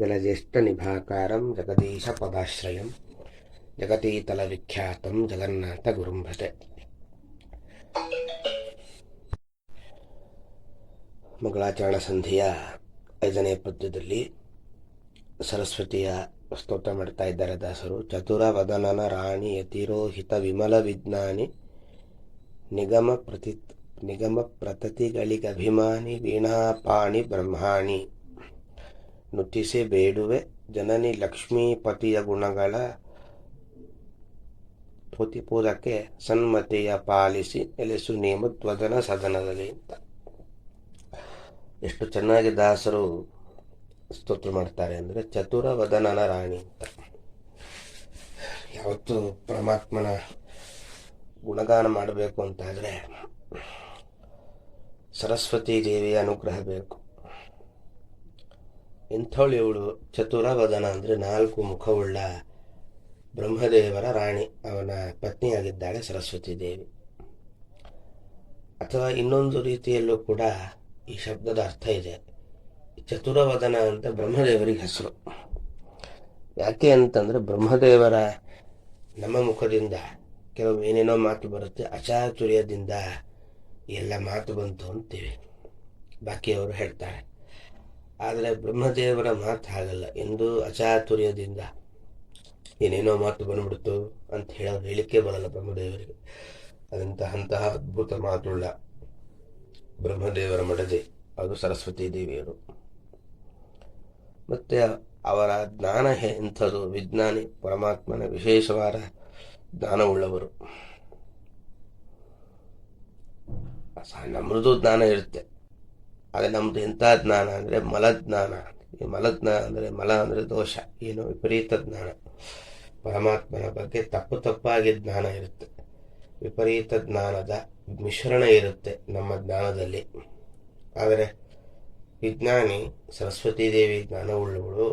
ಜಲಜ್ಯೇಷ್ಠನಿಭಾಕಾರಂ ಜಗದೀಶಪದಾಶ್ರಯಂ ಜಗತೀತಲವಿಖ್ಯಾತಂ ಜಗನ್ನಾಥ ಗುರುಂ ಭಜೆ ಮಂಗಳಾಚರಣ ಸಂಧಿಯ ಐದನೇ ಪದ್ಯದಲ್ಲಿ ಸರಸ್ವತಿಯ ಸ್ತೋತ್ರ ಮಾಡ್ತಾ ಇದ್ದಾರೆ ದಾಸರು ಚತುರ ವದನನ ರಾಣಿ ಯತಿರೋಹಿತ ವಿಮಲ ವಿಜ್ಞಾನಿ ನಿಗಮ ಪ್ರತಿ ನಿಗಮ ಪ್ರತತಿಗಳಿಗಭಿಮಾನಿ ವೀಣಾಪಾಣಿ ಬ್ರಹ್ಮಾಣಿ ನುತಿಸಿ ಬೇಡುವೆ ಜನನಿ ಲಕ್ಷ್ಮೀಪತಿಯ ಗುಣಗಳ ಪುತಿಪುರಕ್ಕೆ ಸನ್ಮತಿಯ ಪಾಲಿಸಿ ನೆಲೆಸು ನೇಮಧ್ವಜನ ಸದನದಲ್ಲಿ ಅಂತ. ಎಷ್ಟು ಚೆನ್ನಾಗಿ ದಾಸರು ಸ್ತೋತ್ರ ಮಾಡ್ತಾರೆ ಅಂದರೆ ಚತುರ ವದನನ ರಾಣಿ ಅಂತ. ಯಾವತ್ತು ಪರಮಾತ್ಮನ ಗುಣಗಾನ ಮಾಡಬೇಕು ಅಂತಾದರೆ ಸರಸ್ವತಿ ದೇವಿಯ ಅನುಗ್ರಹ ಬೇಕು. ಇಂಥವಳು ಇವಳು? ಚತುರ ವದನ ಅಂದರೆ ನಾಲ್ಕು ಮುಖವುಳ್ಳ ಬ್ರಹ್ಮದೇವರ ರಾಣಿ. ಅವನ ಪತ್ನಿಯಾಗಿದ್ದಾಳೆ ಸರಸ್ವತಿ ದೇವಿ. ಅಥವಾ ಇನ್ನೊಂದು ರೀತಿಯಲ್ಲೂ ಕೂಡ ಈ ಶಬ್ದದ ಅರ್ಥ ಇದೆ. ಚತುರವದನ ಅಂತ ಬ್ರಹ್ಮದೇವರಿಗೆ ಹೆಸರು. ಯಾಕೆ ಅಂತಂದರೆ ಬ್ರಹ್ಮದೇವರ ನಮ್ಮ ಮುಖದಿಂದ ಕೆಲವು ಏನೇನೋ ಮಾತು ಬರುತ್ತೆ. ಅಚಾತುರ್ಯದಿಂದ ಎಲ್ಲ ಮಾತು ಬಂತು ಅಂತೀವಿ. ಬಾಕಿಯವರು ಹೇಳ್ತಾರೆ. ಆದರೆ ಬ್ರಹ್ಮದೇವರ ಮಾತು ಹಾಗಲ್ಲ. ಎಂದು ಅಚಾತುರ್ಯದಿಂದ ಏನೇನೋ ಮಾತು ಬಂದ್ಬಿಡ್ತು ಅಂತ ಹೇಳೋ ಹೇಳಿಕೆ ಬರಲ್ಲ ಬ್ರಹ್ಮದೇವರಿಗೆ. ಅದಂತಹ ಅಂತಹ ಅದ್ಭುತ ಮಾತುಳ್ಳ ಬ್ರಹ್ಮದೇವರ ಮಡದೆ. ಅದು ಸರಸ್ವತಿ ದೇವಿಯರು. ಮತ್ತು ಅವರ ಜ್ಞಾನ ಎಂಥದ್ದು ವಿಜ್ಞಾನಿ ಪರಮಾತ್ಮನ ವಿಶೇಷವಾದ ಜ್ಞಾನವುಳ್ಳವರು. ನಮ್ಮದು ಜ್ಞಾನ ಇರುತ್ತೆ. ಆದರೆ ನಮ್ದು ಎಂಥ ಜ್ಞಾನ ಅಂದರೆ ಮಲಜ್ಞಾನ. ಈ ಮಲಜ್ಞಾನ ಅಂದರೆ ಮಲ ಅಂದರೆ ದೋಷ, ಏನು ವಿಪರೀತ ಜ್ಞಾನ. ಪರಮಾತ್ಮನ ಬಗ್ಗೆ ತಪ್ಪು ತಪ್ಪಾಗಿ ಜ್ಞಾನ ಇರುತ್ತೆ. ವಿಪರೀತ ಜ್ಞಾನದ ಮಿಶ್ರಣ ಇರುತ್ತೆ ನಮ್ಮ ಜ್ಞಾನದಲ್ಲಿ. ಆದರೆ ವಿಜ್ಞಾನಿ, ಸರಸ್ವತಿ ದೇವಿ ಜ್ಞಾನವುಳ್ಳವಳು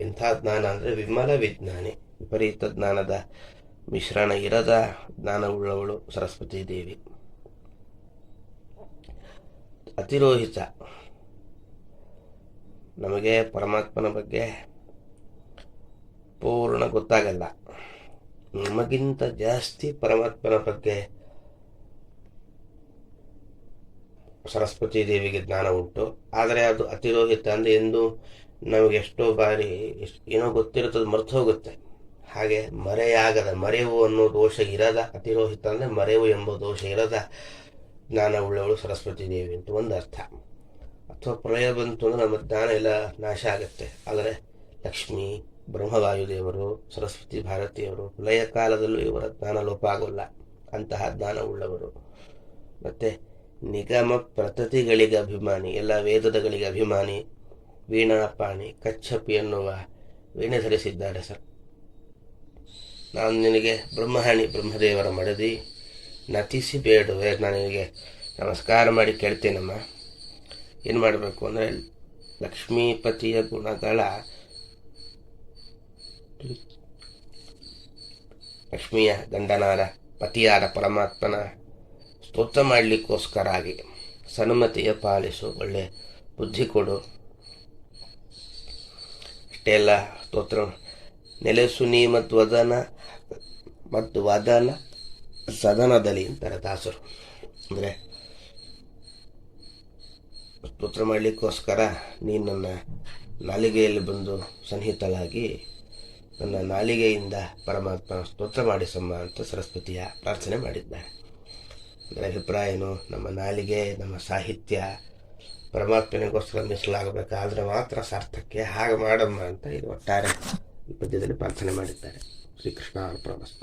ಇಂಥ ಜ್ಞಾನ ಅಂದರೆ ವಿಮಲ ವಿಜ್ಞಾನಿ. ವಿಪರೀತ ಜ್ಞಾನದ ಮಿಶ್ರಣ ಇರದ ಜ್ಞಾನವುಳ್ಳವಳು ಸರಸ್ವತಿ ದೇವಿ. ಅತಿರೋಹಿತ. ನಮಗೆ ಪರಮಾತ್ಮನ ಬಗ್ಗೆ ಪೂರ್ಣ ಗೊತ್ತಾಗಲ್ಲ. ನಮಗಿಂತ ಜಾಸ್ತಿ ಪರಮಾತ್ಮನ ಬಗ್ಗೆ ಸರಸ್ವತಿ ದೇವಿಗೆ ಜ್ಞಾನ ಉಂಟು. ಆದರೆ ಅದು ಅತಿರೋಹಿತ ಅಂದರೆ ಎಂದು ನಮಗೆ ಎಷ್ಟೋ ಬಾರಿ ಏನೋ ಗೊತ್ತಿರುತ್ತದೆ ಮರೆತು ಹೋಗುತ್ತೆ. ಹಾಗೆ ಮರೆಯಾಗದ ಮರೆವು ಅನ್ನೋ ದೋಷ ಇರದ, ಅತಿರೋಹಿತ ಅಂದರೆ ಮರೆವು ಎಂಬ ದೋಷ ಇರದ ಜ್ಞಾನ ಉಳ್ಳವಳು ಸರಸ್ವತಿ ದೇವಿ ಅಂತ ಒಂದು ಅರ್ಥ. ಅಥವಾ ಪ್ರಳಯ ಬಂತು ಅಂದರೆ ನಮ್ಮ ಜ್ಞಾನ ಎಲ್ಲ ನಾಶ ಆಗುತ್ತೆ. ಆದರೆ ಲಕ್ಷ್ಮಿ, ಬ್ರಹ್ಮವಾಯುದೇವರು, ಸರಸ್ವತಿ ಭಾರತಿಯವರು, ಪ್ರಳಯ ಕಾಲದಲ್ಲೂ ಇವರ ಜ್ಞಾನ ಲೋಪ ಆಗೋಲ್ಲ. ಅಂತಹ ಜ್ಞಾನ ಉಳ್ಳವರು. ಮತ್ತು ನಿಗಮ ಪ್ರತತಿಗಳಿಗೆ ಅಭಿಮಾನಿ, ಎಲ್ಲ ವೇದದಗಳಿಗೆ ಅಭಿಮಾನಿ, ವೀಣಾಪಾಣಿ, ಕಚ್ಚಪಿ ಎನ್ನುವ ವೀಣೆ ಧರಿಸಿದ್ದಾರೆ ಸರ್. ನಾನು ನಿನಗೆ ಬ್ರಹ್ಮಹಾಣಿ ಬ್ರಹ್ಮದೇವರ ಮಡದಿ. ನತಿಸಿ ಬೇಡುವೆ? ನಾನು ನಿನಗೆ ನಮಸ್ಕಾರ ಮಾಡಿ ಕೇಳ್ತೀನಮ್ಮ. ಏನು ಮಾಡಬೇಕು ಅಂದರೆ ಲಕ್ಷ್ಮೀಪತಿಯ ಗುಣಗಳ ಲಕ್ಷ್ಮಿಯ ಗಂಡನಾದ ಪತಿಯಾದ ಪರಮಾತ್ಮನ ಸ್ತೋತ್ರ ಮಾಡಲಿಕ್ಕೋಸ್ಕರ ಆಗಿ ಸನ್ಮತಿಯ ಪಾಲಿಸು, ಒಳ್ಳೆ ಬುದ್ಧಿ ಕೊಡು. ಅಷ್ಟೇ ಎಲ್ಲ ಸ್ತೋತ್ರ ನೆಲೆಸು ನೀ ಮತ್ತು ವದನ ಮತ್ತು ವದನ ಸದನದಲ್ಲಿ ಅಂತಾರೆ ದಾಸರು. ಅಂದರೆ ಸ್ತೋತ್ರ ಮಾಡಲಿಕ್ಕೋಸ್ಕರ ನೀನು ನನ್ನ ನಾಲಿಗೆಯಲ್ಲಿ ಬಂದು ಸನ್ನಿಹಿತಳಾಗಿ ನನ್ನ ನಾಲಿಗೆಯಿಂದ ಪರಮಾತ್ಮ ಸ್ತೋತ್ರ ಮಾಡಿಸಮ್ಮ ಅಂತ ಸರಸ್ವತಿಯ ಪ್ರಾರ್ಥನೆ ಮಾಡಿದ್ದಾರೆ ಅಂದರೆ ಅಭಿಪ್ರಾಯ ಏನು? ನಮ್ಮ ನಾಲಿಗೆ, ನಮ್ಮ ಸಾಹಿತ್ಯ ಪರಮಾತ್ಮನಿಗೋಸ್ಕರ ಮೀಸಲಾಗಬೇಕಾದ್ರೆ ಮಾತ್ರ ಸಾರ್ಥಕ್ಕೆ ಹಾಗೆ ಮಾಡಮ್ಮ ಅಂತ ಇದು ಒಟ್ಟಾರೆ ಈ ಪದ್ಯದಲ್ಲಿ ಪ್ರಾರ್ಥನೆ ಮಾಡಿದ್ದಾರೆ. ಶ್ರೀಕೃಷ್ಣ ಅರ್ಪಣ